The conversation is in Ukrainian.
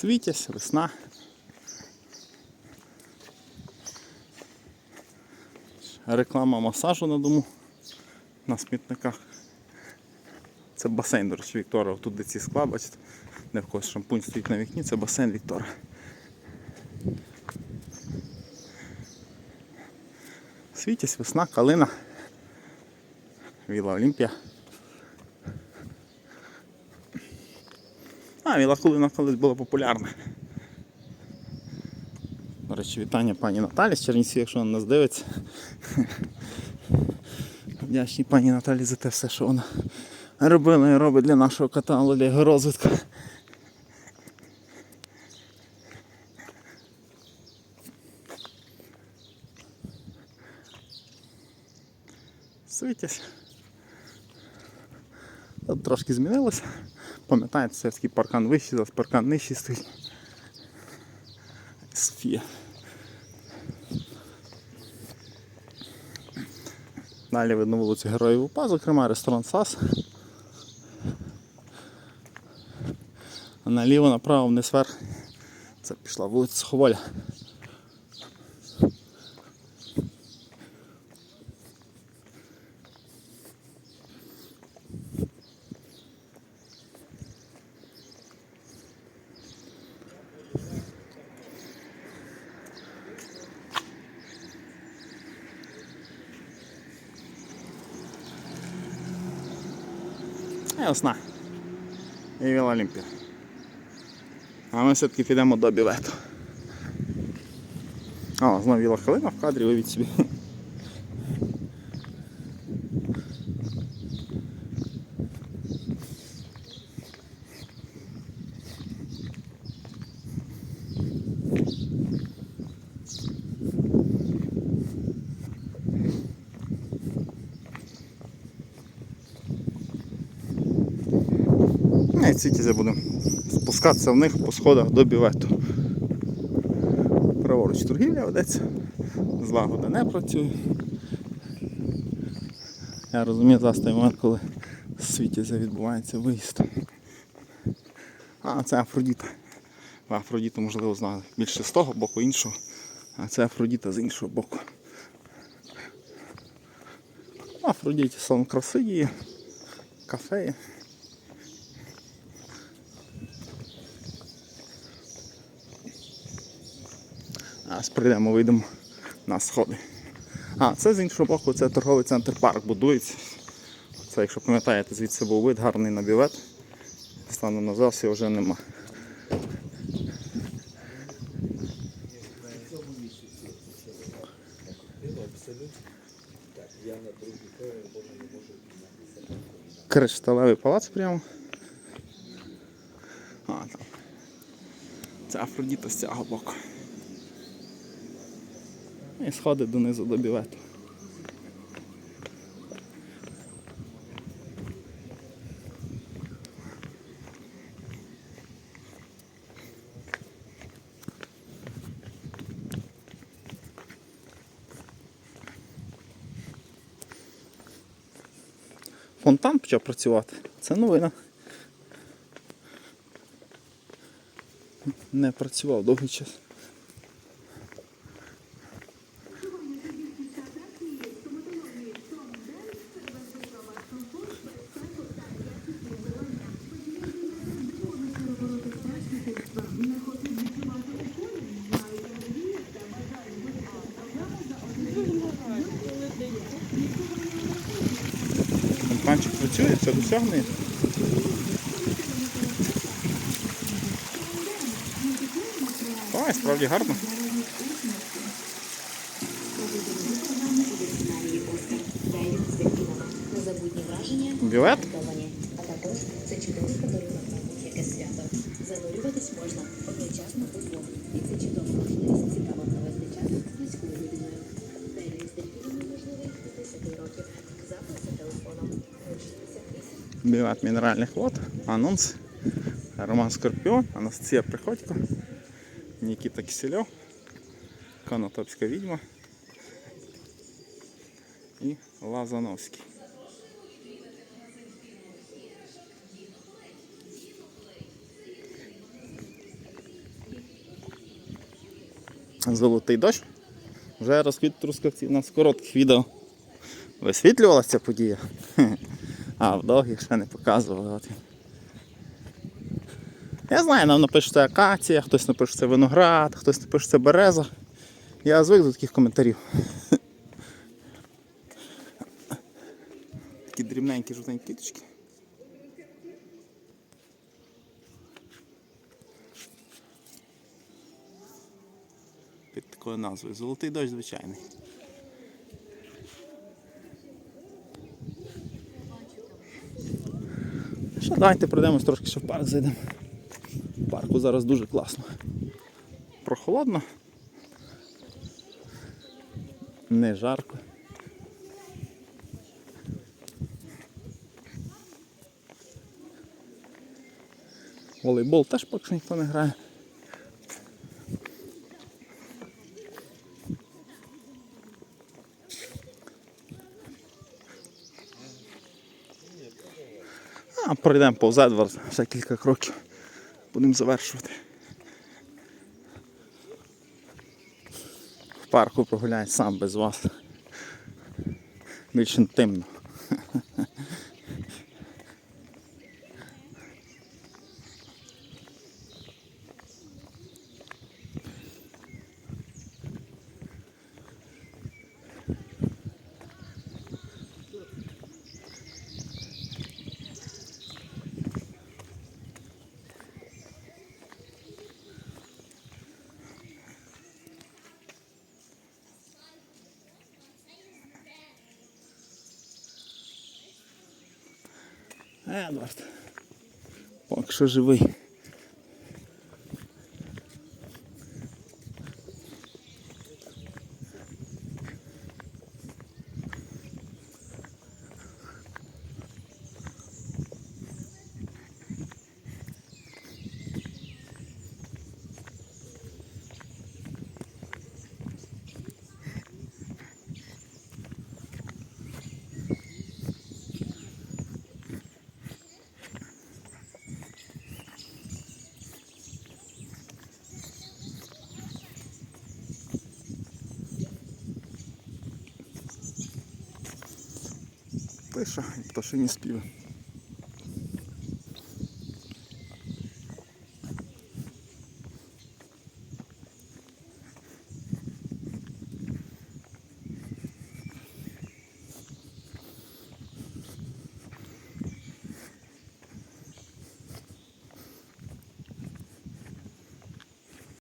Світязь, весна. Реклама масажу на дому на смітниках. Це басейн, до речі, Віктора. Тут де ці скла, бачите, де в когось шампунь стоїть на вікні, це басейн Віктора. Світязь, весна, калина. Віла Олімпія. А, Віла Калина колись була популярна. До речі, вітання пані Наталі з Чернівців, якщо вона нас дивиться. Вдячні пані Наталі за те все, що вона робила і робить для нашого каналу, для його розвитку. Світязь. Тут трошки змінилося. Пам'ятаєте, такий паркан вищий, зараз паркан нижчий стоїть. Софія. Далі видно вулицю Героїв УПА, зокрема ресторан САС. А наліво направо вниз вверх. Це пішла вулиця Суховоля. І весна. І Віла Олімпія. А ми все-таки підемо до бівету. А, знову Віла Халина в кадрі, вивіть собі. Ну, І ці будемо спускатися в них по сходах до бівету. Праворуч торгівля ведеться, злагода не працює. Я розумію зараз той момент, коли світі відбувається виїзд. А, це Афродіта. А Афродіту, можливо, знали більше з того боку, іншого. А це Афродіта з іншого боку. Афродіті салон краси є, кафе є. А прийдемо, вийдемо на сходи. А, це з іншого боку, це торговий центр парк будується. Це, якщо пам'ятаєте, звідси був вид гарний на бівет. Станом на зараз його вже нема. Кришталевий палац прямо. А, там. Це Афродіта з цього боку. І сходить донизу до бівету. Фонтан почав працювати. Це новина. Не працював довгий час. Фонтанчик працює, це досягнення. Ой, справді гарно. Враження А також це чудовий подарунок на будь-яке свято. Занурюватись можна одночасно удвох. І це чудова можливість цікаво провести час близькою людиною. 068 Бювет мінеральних вод, анонс. Роман Скорпіон, Анастасія Приходько, Нікіта Кисельов, Конотопська відьма і Лазановський. Золотий дощ. Вже розквіт трускавці. У нас коротких відео висвітлювалася ця подія. А в довгих ще не показували. Я знаю, нам напише це акація, хтось напише це виноград, хтось напише це береза. Я звик до таких коментарів. Такі дрібненькі жовтенькі квіточки. Під такою назвою. Золотий дощ звичайний. Давайте пройдемось трошки ще в парк зайдемо. В парку зараз дуже класно. Прохолодно. Не жарко. Волейбол теж поки що ніхто не грає. Пройдемо повз Едвард, ще кілька кроків. Будемо завершувати. В парку прогуляє сам без вас. Більш інтимно. Едвард. Поки що живий. І пташині співи.